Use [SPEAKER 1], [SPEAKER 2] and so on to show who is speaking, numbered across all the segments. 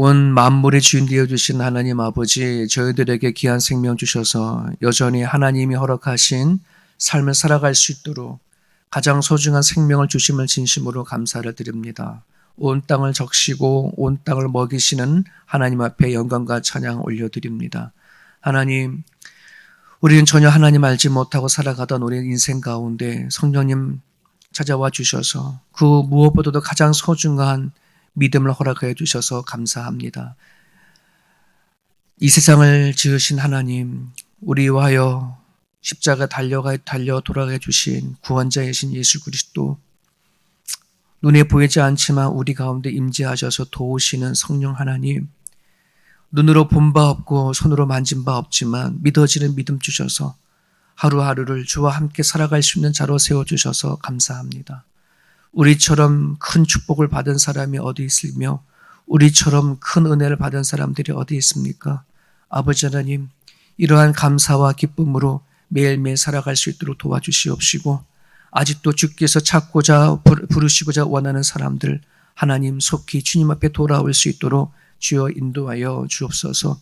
[SPEAKER 1] 온 만물의 주인 되어 주신 하나님 아버지 저희들에게 귀한 생명 주셔서 여전히 하나님이 허락하신 삶을 살아갈 수 있도록 가장 소중한 생명을 주심을 진심으로 감사를 드립니다. 온 땅을 적시고 온 땅을 먹이시는 하나님 앞에 영광과 찬양 올려드립니다. 하나님, 우리는 전혀 하나님 알지 못하고 살아가던 우리 인생 가운데 성령님 찾아와 주셔서 그 무엇보다도 가장 소중한 믿음을 허락해 주셔서 감사합니다. 이 세상을 지으신 하나님, 우리와 하여 십자가 달려가 달려 돌아가 주신 구원자이신 예수 그리스도 눈에 보이지 않지만 우리 가운데 임재하셔서 도우시는 성령 하나님 눈으로 본 바 없고 손으로 만진 바 없지만 믿어지는 믿음 주셔서 하루하루를 주와 함께 살아갈 수 있는 자로 세워 주셔서 감사합니다. 우리처럼 큰 축복을 받은 사람이 어디 있으며 우리처럼 큰 은혜를 받은 사람들이 어디 있습니까? 아버지 하나님, 이러한 감사와 기쁨으로 매일매일 살아갈 수 있도록 도와주시옵시고 아직도 주께서 찾고자 부르시고자 원하는 사람들 하나님 속히 주님 앞에 돌아올 수 있도록 주여 인도하여 주옵소서.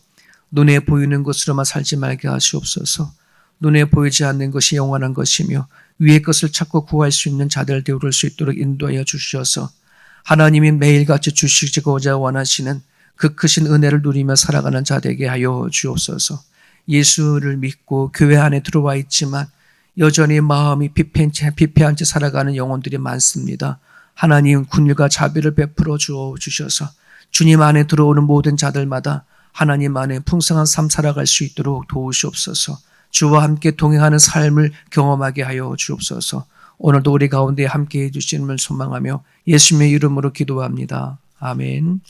[SPEAKER 1] 눈에 보이는 것으로만 살지 말게 하시옵소서. 눈에 보이지 않는 것이 영원한 것이며 위의 것을 찾고 구할 수 있는 자들 되어올 수 있도록 인도하여 주셔서 하나님이 매일같이 주시고자 원하시는 그 크신 은혜를 누리며 살아가는 자 되게 하여 주옵소서. 예수를 믿고 교회 안에 들어와 있지만 여전히 마음이 피폐한 채, 피폐한 채 살아가는 영혼들이 많습니다. 하나님 군일과 자비를 베풀어 주어 주셔서 주님 안에 들어오는 모든 자들마다 하나님 안에 풍성한 삶 살아갈 수 있도록 도우시옵소서. 주와 함께 동행하는 삶을 경험하게 하여 주옵소서. 오늘도 우리 가운데 함께 해주시는 소망하며 예수님의 이름으로 기도합니다. 아멘.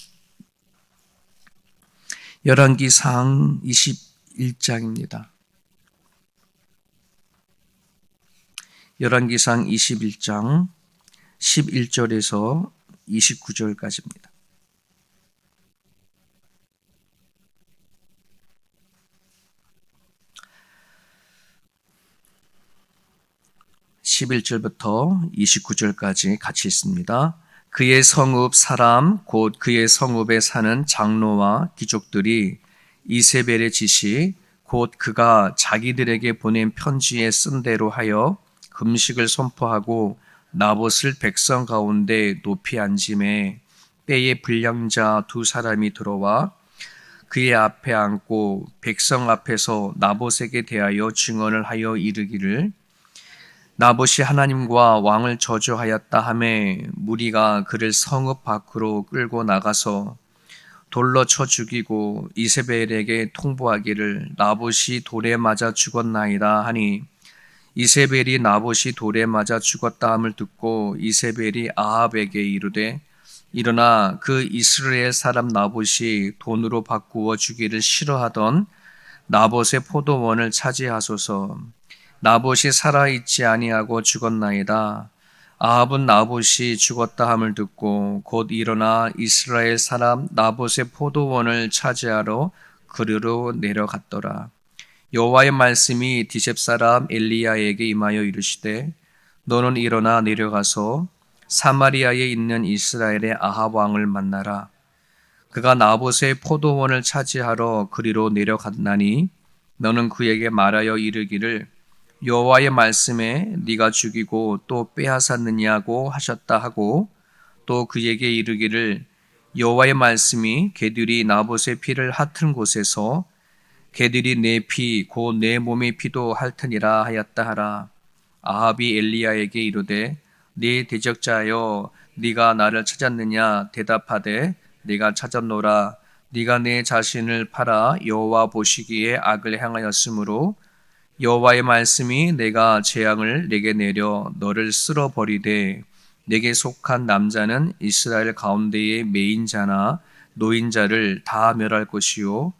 [SPEAKER 1] 열왕기상 21장입니다. 열왕기상 21장 11절에서 29절까지입니다. 11절부터 29절까지 같이 있습니다. 그의 성읍 사람 곧 그의 성읍에 사는 장로와 귀족들이 이세벨의 지시 곧 그가 자기들에게 보낸 편지에 쓴 대로 하여 금식을 선포하고 나봇을 백성 가운데 높이 앉음에 때에 불량자 두 사람이 들어와 그의 앞에 앉고 백성 앞에서 나봇에게 대하여 증언을 하여 이르기를 나봇이 하나님과 왕을 저주하였다 함에 무리가 그를 성읍 밖으로 끌고 나가서 돌로 쳐 죽이고 이세벨에게 통보하기를 나봇이 돌에 맞아 죽었나이다 하니 이세벨이 나봇이 돌에 맞아 죽었다 함을 듣고 이세벨이 아합에게 이르되 일어나 그 이스라엘 사람 나봇이 돈으로 바꾸어 주기를 싫어하던 나봇의 포도원을 차지하소서 나봇이 살아있지 아니하고 죽었나이다. 아합은 나봇이 죽었다 함을 듣고 곧 일어나 이스라엘 사람 나봇의 포도원을 차지하러 그르로 내려갔더라. 여호와의 말씀이 디셉 사람 엘리야에게 임하여 이르시되 너는 일어나 내려가서 사마리아에 있는 이스라엘의 아합 왕을 만나라. 그가 나봇의 포도원을 차지하러 그리로 내려갔나니 너는 그에게 말하여 이르기를 여호와의 말씀에 네가 죽이고 또 빼앗았느냐고 하셨다 하고 또 그에게 이르기를 여호와의 말씀이 개들이 나봇의 피를 핥은 곳에서 개들이 내 피 곧 내 몸의 피도 핥으니라 하였다 하라. 아합이 엘리야에게 이르되 네 대적자여 네가 나를 찾았느냐? 대답하되 네가 찾았노라. 네가 내 자신을 팔아 여호와 보시기에 악을 행하였으므로 여호와의 말씀이 내가 재앙을 내게 내려 너를 쓸어 버리되 내게 속한 남자는 이스라엘 가운데의 메인자나 노인자를 다 멸할 것이요.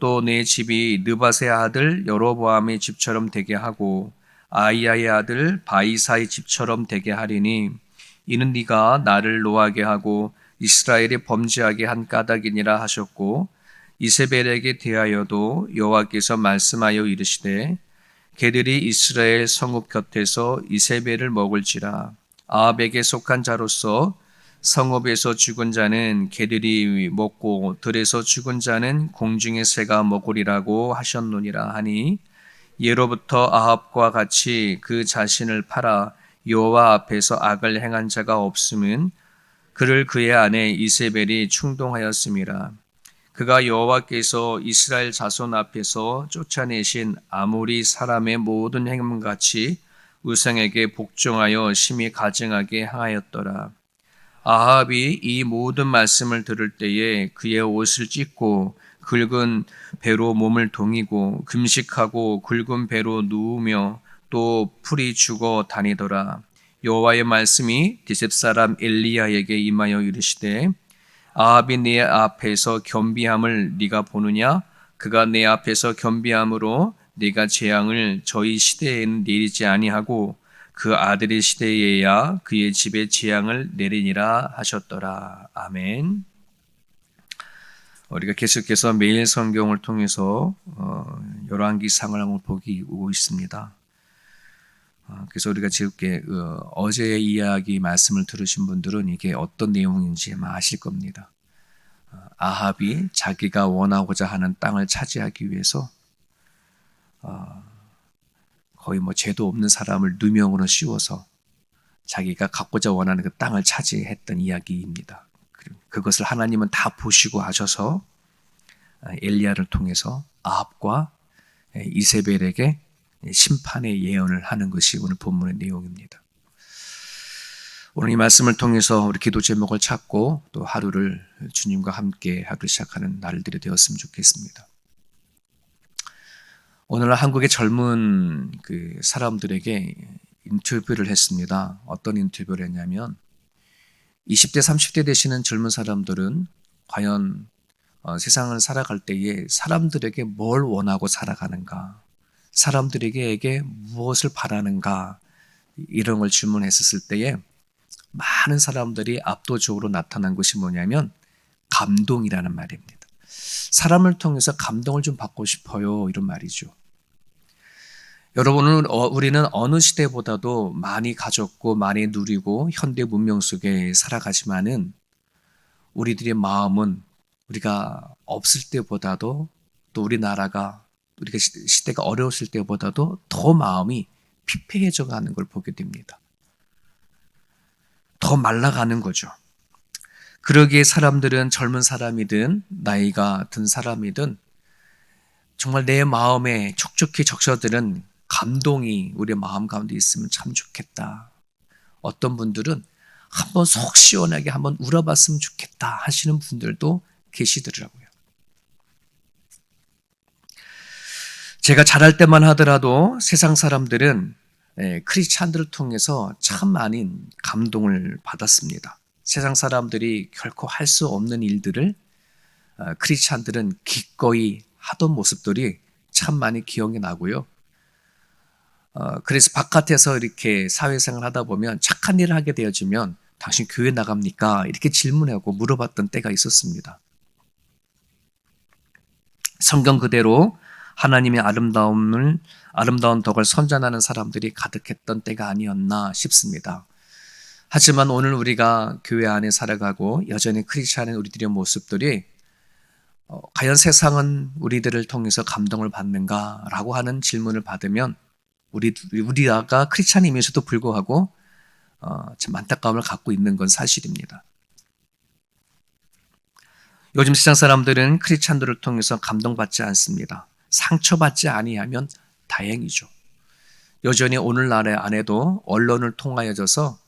[SPEAKER 1] 또 내 집이 느바세 아들 여로보암의 집처럼 되게 하고 아이야의 아들 바이사의 집처럼 되게 하리니 이는 네가 나를 노하게 하고 이스라엘이 범죄하게 한 까닭이니라 하셨고 이세벨에게 대하여도 여호와께서 말씀하여 이르시되 개들이 이스라엘 성읍 곁에서 이세벨을 먹을지라. 아합에게 속한 자로서 성읍에서 죽은 자는 개들이 먹고 들에서 죽은 자는 공중의 새가 먹으리라고 하셨느니라 하니 예로부터 아합과 같이 그 자신을 팔아 여호와 앞에서 악을 행한 자가 없음은 그를 그의 아내 이세벨이 충동하였음이라 그가 여호와께서 이스라엘 자손 앞에서 쫓아내신 아모리 사람의 모든 행음같이 우상에게 복종하여 심히 가증하게 하였더라. 아합이 이 모든 말씀을 들을 때에 그의 옷을 찢고 굵은 배로 몸을 동이고 금식하고 굵은 배로 누우며 또 풀이 죽어 다니더라. 여호와의 말씀이 디셉 사람 엘리야에게 임하여 이르시되 아합이 네 앞에서 겸비함을 네가 보느냐? 그가 내 앞에서 겸비함으로 네가 재앙을 저희 시대에는 내리지 아니하고 그 아들의 시대에야 그의 집에 재앙을 내리니라 하셨더라. 아멘. 우리가 계속해서 매일 성경을 통해서 어, 열왕기상을 한번 보고 있습니다. 어, 그래서 우리가 지금 어, 어제의 이야기 말씀을 들으신 분들은 이게 어떤 내용인지 아마 아실 겁니다. 어, 아합이 자기가 원하고자 하는 땅을 차지하기 위해서 거의 뭐 죄도 없는 사람을 누명으로 씌워서 자기가 갖고자 원하는 그 땅을 차지했던 이야기입니다. 그것을 하나님은 다 보시고 하셔서 엘리야를 통해서 아합과 이세벨에게 심판의 예언을 하는 것이 오늘 본문의 내용입니다. 오늘 이 말씀을 통해서 우리 기도 제목을 찾고 또 하루를 주님과 함께 하기 시작하는 날들이 되었으면 좋겠습니다. 오늘 한국의 젊은 그 사람들에게 인터뷰를 했습니다. 어떤 인터뷰를 했냐면 20대, 30대 되시는 젊은 사람들은 과연 어, 세상을 살아갈 때에 사람들에게 뭘 원하고 살아가는가? 사람들에게 무엇을 바라는가 이런 걸 질문했었을 때에 많은 사람들이 압도적으로 나타난 것이 뭐냐면 감동이라는 말입니다. 사람을 통해서 감동을 좀 받고 싶어요 이런 말이죠. 여러분은 어, 우리는 어느 시대보다도 많이 가졌고 많이 누리고 현대 문명 속에 살아가지만은 우리들의 마음은 우리가 없을 때보다도 또 우리나라가 우리가 시대가 어려웠을 때보다도 더 마음이 피폐해져 가는 걸 보게 됩니다. 더 말라가는 거죠. 그러기에 사람들은 젊은 사람이든 나이가 든 사람이든 정말 내 마음에 촉촉히 적셔드는 감동이 우리 마음 가운데 있으면 참 좋겠다. 어떤 분들은 한번 속 시원하게 한번 울어봤으면 좋겠다 하시는 분들도 계시더라고요. 제가 잘할 때만 하더라도 세상 사람들은 예, 크리스찬들을 통해서 참 많은 감동을 받았습니다. 세상 사람들이 결코 할 수 없는 일들을 어, 크리스찬들은 기꺼이 하던 모습들이 참 많이 기억이 나고요. 어, 그래서 바깥에서 이렇게 사회생활 하다 보면 착한 일을 하게 되어지면 당신 교회 나갑니까? 이렇게 질문하고 물어봤던 때가 있었습니다. 성경 그대로 하나님의 아름다움을 아름다운 덕을 선전하는 사람들이 가득했던 때가 아니었나 싶습니다. 하지만 오늘 우리가 교회 안에 살아가고 여전히 크리스천의 우리들의 모습들이 어, 과연 세상은 우리들을 통해서 감동을 받는가라고 하는 질문을 받으면 우리 우리가 크리스천임에서도 불구하고 어, 참 안타까움을 갖고 있는 건 사실입니다. 요즘 세상 사람들은 크리스천들을 통해서 감동받지 않습니다. 상처받지 아니하면 다행이죠. 여전히 오늘날의 안에도 언론을 통하여져서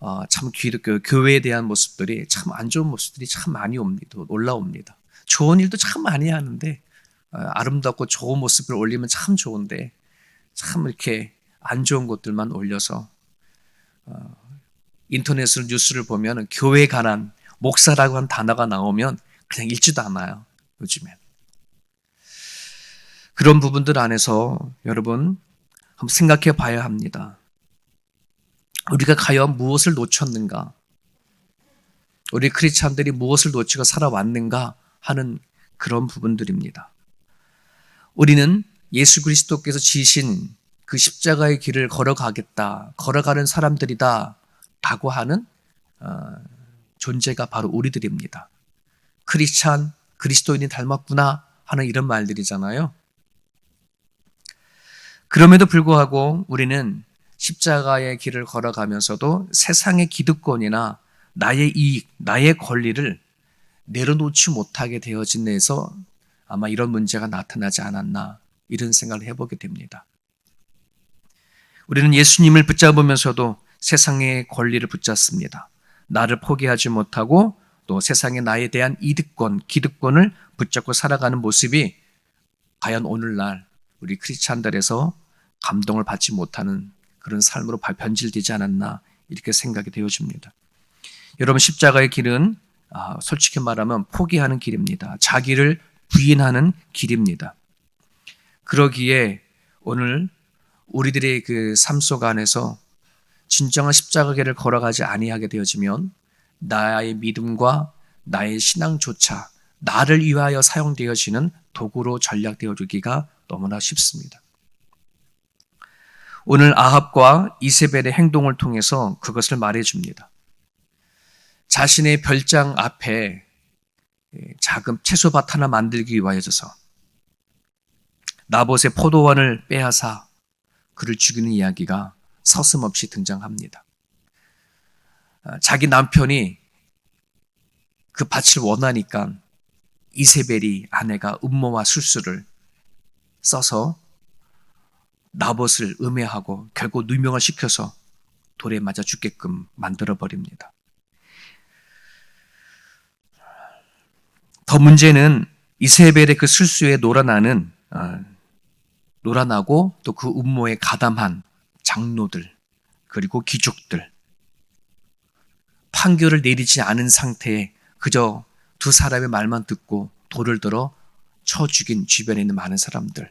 [SPEAKER 1] 어, 참그 교회에 대한 모습들이 참 안 좋은 모습들이 참 많이 옵니다. 올라옵니다. 좋은 일도 참 많이 하는데 어, 아름답고 좋은 모습을 올리면 참 좋은데 참 이렇게 안 좋은 것들만 올려서 어, 인터넷으로 뉴스를 보면 교회 관한 목사라고 한 단어가 나오면 그냥 읽지도 않아요. 요즘엔. 그런 부분들 안에서 여러분 한번 생각해 봐야 합니다. 우리가 과연 무엇을 놓쳤는가? 우리 크리스찬들이 무엇을 놓치고 살아왔는가 하는 그런 부분들입니다. 우리는 예수 그리스도께서 지신 그 십자가의 길을 걸어가겠다, 걸어가는 사람들이다 라고 하는 어, 존재가 바로 우리들입니다. 크리스찬, 그리스도인이 닮았구나 하는 이런 말들이잖아요. 그럼에도 불구하고 우리는 십자가의 길을 걸어가면서도 세상의 기득권이나 나의 이익, 나의 권리를 내려놓지 못하게 되어진 데서 아마 이런 문제가 나타나지 않았나 이런 생각을 해보게 됩니다. 우리는 예수님을 붙잡으면서도 세상의 권리를 붙잡습니다. 나를 포기하지 못하고 또 세상에 나에 대한 이득권, 기득권을 붙잡고 살아가는 모습이 과연 오늘날 우리 크리스찬들에서 감동을 받지 못하는 그런 삶으로 변질되지 않았나 이렇게 생각이 되어집니다. 여러분 십자가의 길은 아, 솔직히 말하면 포기하는 길입니다. 자기를 부인하는 길입니다. 그러기에 오늘 우리들의 그 삶 속 안에서 진정한 십자가 길을 걸어가지 아니하게 되어지면 나의 믿음과 나의 신앙조차 나를 위하여 사용되어지는 도구로 전략되어지기가 너무나 쉽습니다. 오늘 아합과 이세벨의 행동을 통해서 그것을 말해줍니다. 자신의 별장 앞에 작은 채소밭 하나 만들기 위하여서 나봇의 포도원을 빼앗아 그를 죽이는 이야기가 서슴없이 등장합니다. 아, 자기 남편이 그 밭을 원하니까 이세벨이 아내가 음모와 술수를 써서 나봇을 음해하고 결국 누명을 시켜서 돌에 맞아 죽게끔 만들어 버립니다. 더 문제는 이세벨의 그 술수에 놀아나는 어, 놀아나고 또 그 음모에 가담한 장로들 그리고 귀족들 판결을 내리지 않은 상태에 그저 두 사람의 말만 듣고 돌을 들어 쳐 죽인 주변에 있는 많은 사람들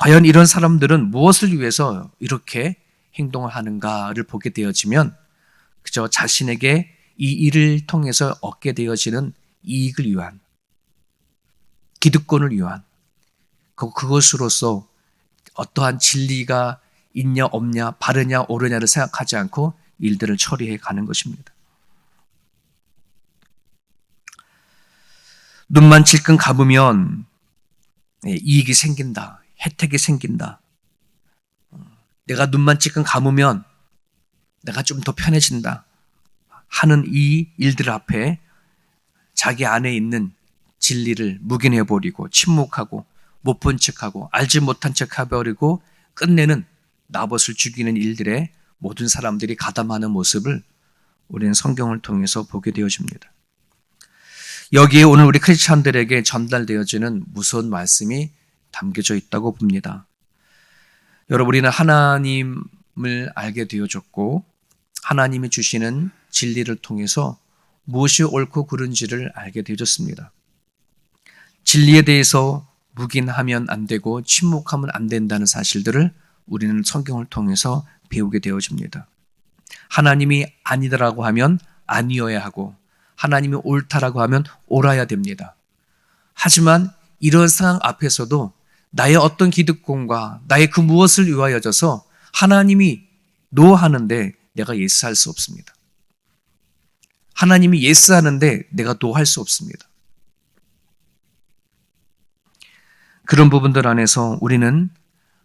[SPEAKER 1] 과연 이런 사람들은 무엇을 위해서 이렇게 행동을 하는가를 보게 되어지면 그저 자신에게 이 일을 통해서 얻게 되어지는 이익을 위한 기득권을 위한 그것으로서 어떠한 진리가 있냐 없냐 바르냐 옳으냐를 생각하지 않고 일들을 처리해 가는 것입니다. 눈만 질끈 감으면 예, 이익이 생긴다. 혜택이 생긴다. 내가 눈만 찔끔 감으면 내가 좀 더 편해진다. 하는 이 일들 앞에 자기 안에 있는 진리를 묵인해버리고 침묵하고 못 본 척하고 알지 못한 척해버리고 끝내는 나봇을 죽이는 일들에 모든 사람들이 가담하는 모습을 우리는 성경을 통해서 보게 되어집니다. 여기에 오늘 우리 크리스찬들에게 전달되어지는 무서운 말씀이 담겨져 있다고 봅니다. 여러분, 우리는 하나님을 알게 되어졌고, 하나님이 주시는 진리를 통해서 무엇이 옳고 그른지를 알게 되어졌습니다. 진리에 대해서 묵인하면 안 되고 침묵하면 안 된다는 사실들을 우리는 성경을 통해서 배우게 되어집니다. 하나님이 아니다라고 하면 아니어야 하고 하나님이 옳다라고 하면 옳아야 됩니다. 하지만 이런 상황 앞에서도 나의 어떤 기득권과 나의 그 무엇을 위하여져서 하나님이 노하는데 내가 예스할 수 없습니다. 하나님이 예스하는데 내가 노할 수 없습니다. 그런 부분들 안에서 우리는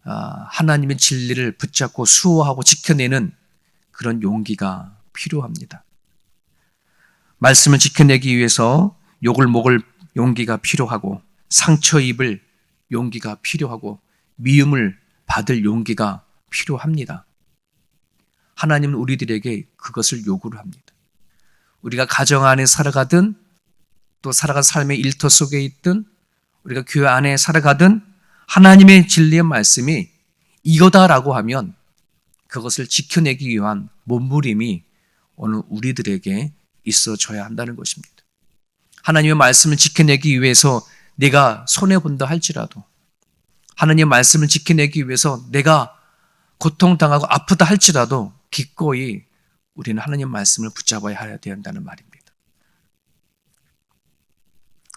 [SPEAKER 1] 아, 하나님의 진리를 붙잡고 수호하고 지켜내는 그런 용기가 필요합니다. 말씀을 지켜내기 위해서 욕을 먹을 용기가 필요하고 상처 입을 용기가 필요하고 미움을 받을 용기가 필요합니다. 하나님은 우리들에게 그것을 요구를 합니다. 우리가 가정 안에 살아가든 또 살아간 삶의 일터 속에 있든 우리가 교회 안에 살아가든 하나님의 진리의 말씀이 이거다라고 하면 그것을 지켜내기 위한 몸부림이 오늘 우리들에게 있어져야 한다는 것입니다. 하나님의 말씀을 지켜내기 위해서 내가 손해 본다 할지라도 하나님의 말씀을 지켜내기 위해서 내가 고통 당하고 아프다 할지라도 기꺼이 우리는 하나님 말씀을 붙잡아야 해야 된다는 말입니다.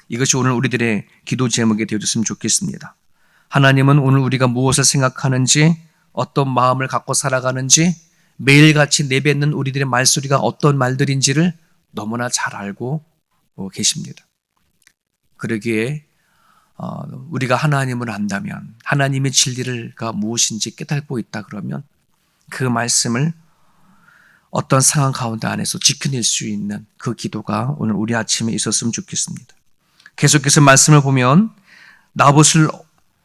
[SPEAKER 1] 이것이 오늘 우리들의 기도 제목이 되어줬으면 좋겠습니다. 하나님은 오늘 우리가 무엇을 생각하는지, 어떤 마음을 갖고 살아가는지, 매일같이 내뱉는 우리들의 말소리가 어떤 말들인지를 너무나 잘 알고 어, 계십니다. 그러기에 어, 우리가 하나님을 안다면 하나님의 진리가 무엇인지 깨닫고 있다 그러면 그 말씀을 어떤 상황 가운데 안에서 지켜낼 수 있는 그 기도가 오늘 우리 아침에 있었으면 좋겠습니다. 계속해서 말씀을 보면 나봇을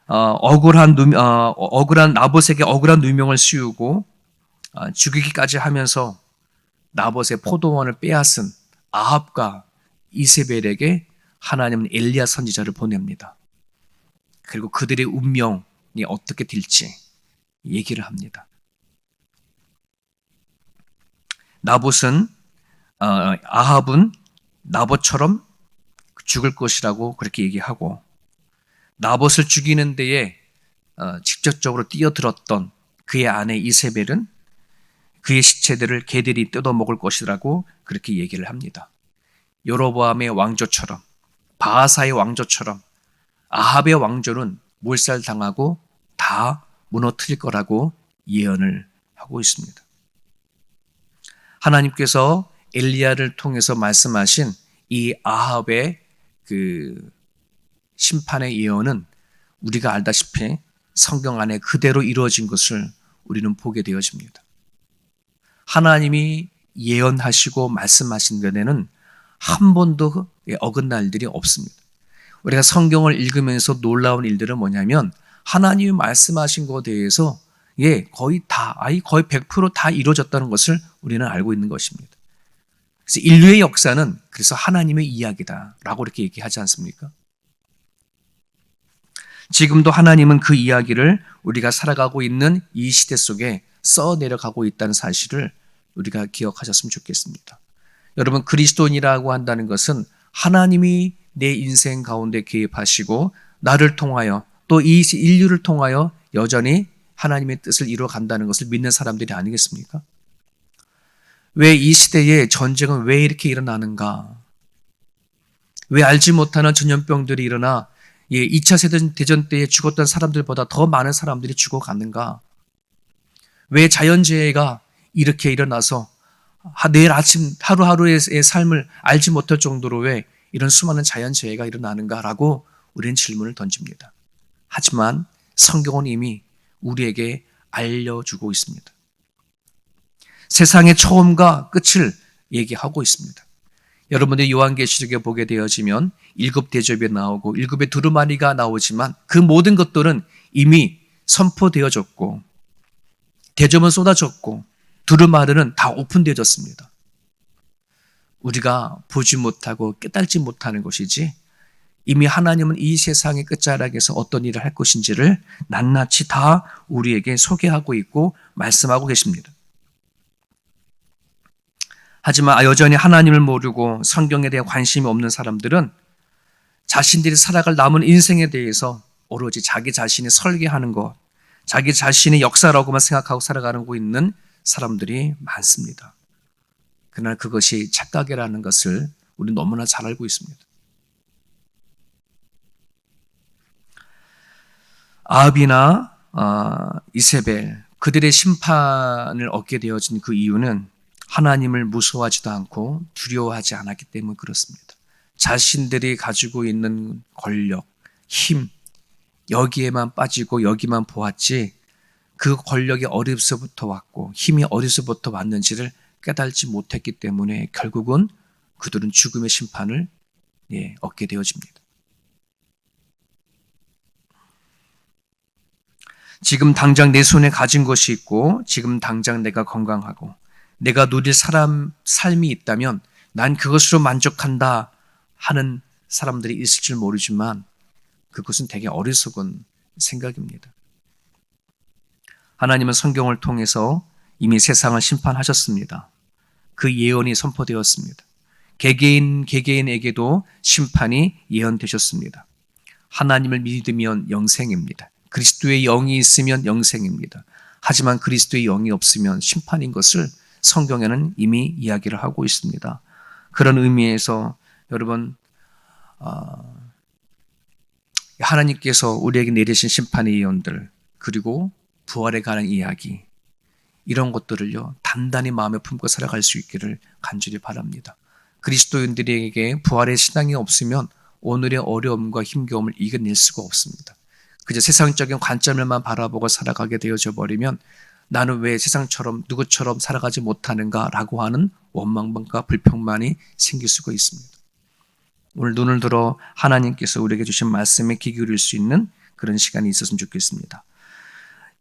[SPEAKER 1] 어, 억울한 누, 어, 억울한 나봇에게 억울한 누명을 씌우고 어, 죽이기까지 하면서 나봇의 포도원을 빼앗은 아합과 이세벨에게 하나님은 엘리야 선지자를 보냅니다. 그리고 그들의 운명이 어떻게 될지 얘기를 합니다. 나봇은 어, 아합은 나봇처럼 죽을 것이라고 그렇게 얘기하고 나봇을 죽이는 데에 어, 직접적으로 뛰어들었던 그의 아내 이세벨은 그의 시체들을 개들이 뜯어먹을 것이라고 그렇게 얘기를 합니다. 여로보암의 왕조처럼 바하사의 왕조처럼 아합의 왕조는 몰살당하고 다 무너뜨릴 거라고 예언을 하고 있습니다. 하나님께서 엘리야를 통해서 말씀하신 이 아합의 그 심판의 예언은 우리가 알다시피 성경 안에 그대로 이루어진 것을 우리는 보게 되어집니다. 하나님이 예언하시고 말씀하신 것에는 한 번도 어긋날 일이 없습니다. 우리가 성경을 읽으면서 놀라운 일들은 뭐냐면 하나님이 말씀하신 것에 대해서 예, 거의 다, 아니 거의 100%다 이루어졌다는 것을 우리는 알고 있는 것입니다. 그래서 인류의 역사는 그래서 하나님의 이야기다라고 이렇게 얘기하지 않습니까? 지금도 하나님은 그 이야기를 우리가 살아가고 있는 이 시대 속에 써 내려가고 있다는 사실을 우리가 기억하셨으면 좋겠습니다. 여러분, 그리스도인이라고 한다는 것은 하나님이 내 인생 가운데 개입하시고 나를 통하여 또 이 인류를 통하여 여전히 하나님의 뜻을 이루어 간다는 것을 믿는 사람들이 아니겠습니까? 왜 이 시대에 전쟁은 왜 이렇게 일어나는가? 왜 알지 못하는 전염병들이 일어나 예, 2차 세대 대전 때에 죽었던 사람들보다 더 많은 사람들이 죽어갔는가? 왜 자연재해가 이렇게 일어나서 내일 아침 하루하루의 삶을 알지 못할 정도로 왜 이런 수많은 자연재해가 일어나는가라고 우리는 질문을 던집니다. 하지만 성경은 이미 우리에게 알려주고 있습니다. 세상의 처음과 끝을 얘기하고 있습니다. 여러분들 요한계시록에 보게 되어지면 일곱 대접이 나오고 일곱의 두루마리가 나오지만 그 모든 것들은 이미 선포되어졌고 대접은 쏟아졌고 두루마리는 다 오픈되어졌습니다. 우리가 보지 못하고 깨달지 못하는 것이지 이미 하나님은 이 세상의 끝자락에서 어떤 일을 할 것인지를 낱낱이 다 우리에게 소개하고 있고 말씀하고 계십니다. 하지만 여전히 하나님을 모르고 성경에 대해 관심이 없는 사람들은 자신들이 살아갈 남은 인생에 대해서 오로지 자기 자신이 설계하는 것, 자기 자신의 역사라고만 생각하고 살아가고 있는 사람들이 많습니다. 그러나 그것이 착각이라는 것을 우리 너무나 잘 알고 있습니다. 아합이나 어, 이세벨 그들의 심판을 얻게 되어진 그 이유는 하나님을 무서워하지도 않고 두려워하지 않았기 때문에 그렇습니다. 자신들이 가지고 있는 권력, 힘 여기에만 빠지고 여기만 보았지 그 권력이 어디서부터 왔고 힘이 어디서부터 왔는지를 깨달지 못했기 때문에 결국은 그들은 죽음의 심판을 예, 얻게 되어집니다. 지금 당장 내 손에 가진 것이 있고 지금 당장 내가 건강하고 내가 누릴 사람 삶이 있다면 난 그것으로 만족한다 하는 사람들이 있을 줄 모르지만 그것은 되게 어리석은 생각입니다. 하나님은 성경을 통해서 이미 세상을 심판하셨습니다. 그 예언이 선포되었습니다. 개개인 개개인에게도 심판이 예언되셨습니다. 하나님을 믿으면 영생입니다. 그리스도의 영이 있으면 영생입니다. 하지만 그리스도의 영이 없으면 심판인 것을 성경에는 이미 이야기를 하고 있습니다. 그런 의미에서 여러분 어, 하나님께서 우리에게 내리신 심판의 예언들 그리고 부활에 관한 이야기 이런 것들을요 단단히 마음에 품고 살아갈 수 있기를 간절히 바랍니다. 그리스도인들에게 부활의 신앙이 없으면 오늘의 어려움과 힘겨움을 이겨낼 수가 없습니다. 그저 세상적인 관점을만 바라보고 살아가게 되어져 버리면 나는 왜 세상처럼 누구처럼 살아가지 못하는가라고 하는 원망과 불평만이 생길 수가 있습니다. 오늘 눈을 들어 하나님께서 우리에게 주신 말씀에 귀 기울일 수 있는 그런 시간이 있었으면 좋겠습니다.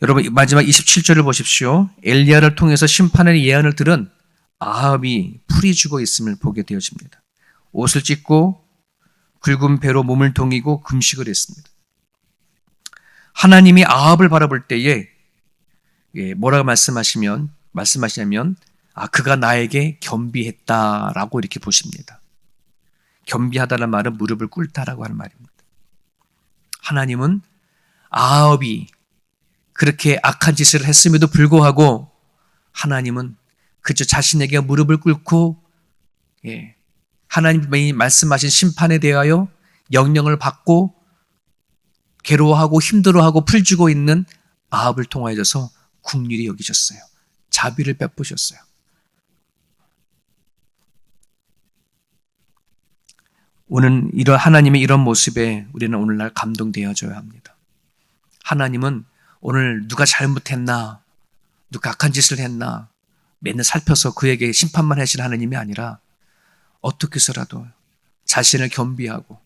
[SPEAKER 1] 여러분 마지막 27절을 보십시오. 엘리야를 통해서 심판의 예언을 들은 아합이 풀이 죽어 있음을 보게 되어집니다. 옷을 찢고 굵은 배로 몸을 동이고 금식을 했습니다. 하나님이 아합을 바라볼 때에 예, 뭐라고 말씀하시면 말씀하시냐면 아 그가 나에게 겸비했다라고 이렇게 보십니다. 겸비하다는 말은 무릎을 꿇다라고 하는 말입니다. 하나님은 아합이 그렇게 악한 짓을 했음에도 불구하고 하나님은 그저 자신에게 무릎을 꿇고 예, 하나님이 말씀하신 심판에 대하여 영령을 받고 괴로워하고 힘들어하고 풀주고 있는 아합을 통하여서 국률이 여기셨어요. 자비를 베푸셨어요. 오늘 이런 하나님의 이런 모습에 우리는 오늘날 감동되어져야 합니다. 하나님은 오늘 누가 잘못했나, 누가 악한 짓을 했나, 맨날 살펴서 그에게 심판만 하신 하나님이 아니라 어떻게 해서라도 자신을 겸비하고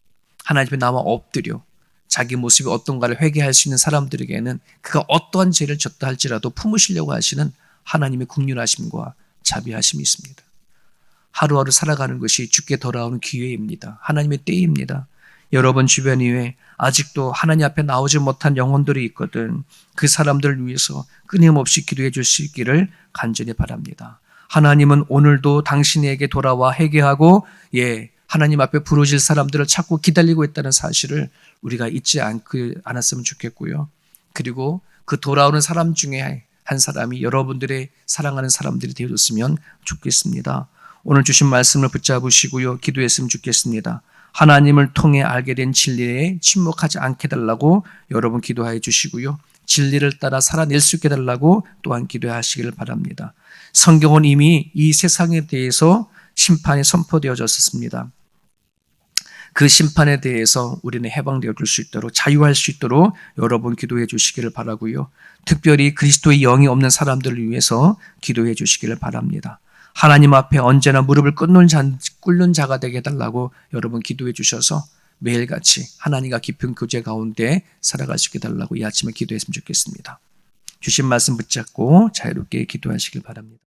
[SPEAKER 1] 하나님의 나와 엎드려 자기 모습이 어떤가를 회개할 수 있는 사람들에게는 그가 어떠한 죄를 졌다 할지라도 품으시려고 하시는 하나님의 국률하심과 자비하심이 있습니다. 하루하루 살아가는 것이 죽게 돌아오는 기회입니다. 하나님의 때입니다. 여러분 주변 이외에 아직도 하나님 앞에 나오지 못한 영혼들이 있거든 그 사람들을 위해서 끊임없이 기도해 있기를 간절히 바랍니다. 하나님은 오늘도 당신에게 돌아와 회개하고 예 하나님 앞에 부르실 사람들을 찾고 기다리고 있다는 사실을 우리가 잊지 않고 않았으면 좋겠고요. 그리고 그 돌아오는 사람 중에 한 사람이 여러분들의 사랑하는 사람들이 되어줬으면 좋겠습니다. 오늘 주신 말씀을 붙잡으시고요. 기도했으면 좋겠습니다. 하나님을 통해 알게 된 진리에 침묵하지 않게 달라고 여러분 기도해 주시고요. 진리를 따라 살아낼 수 있게 달라고 또한 기도하시기를 바랍니다. 성경은 이미 이 세상에 대해서 심판이 선포되어졌습니다. 그 심판에 대해서 우리는 해방되어 줄 수 있도록 자유할 수 있도록 여러분 기도해 주시기를 바라고요. 특별히 그리스도의 영이 없는 사람들을 위해서 기도해 주시기를 바랍니다. 하나님 앞에 언제나 무릎을 꿇는, 자, 꿇는 자가 되게 해달라고 여러분 기도해 주셔서 매일같이 하나님과 깊은 교제 가운데 살아갈 수 있게 달라고 이 아침에 기도했으면 좋겠습니다. 주신 말씀 붙잡고 자유롭게 기도하시길 바랍니다.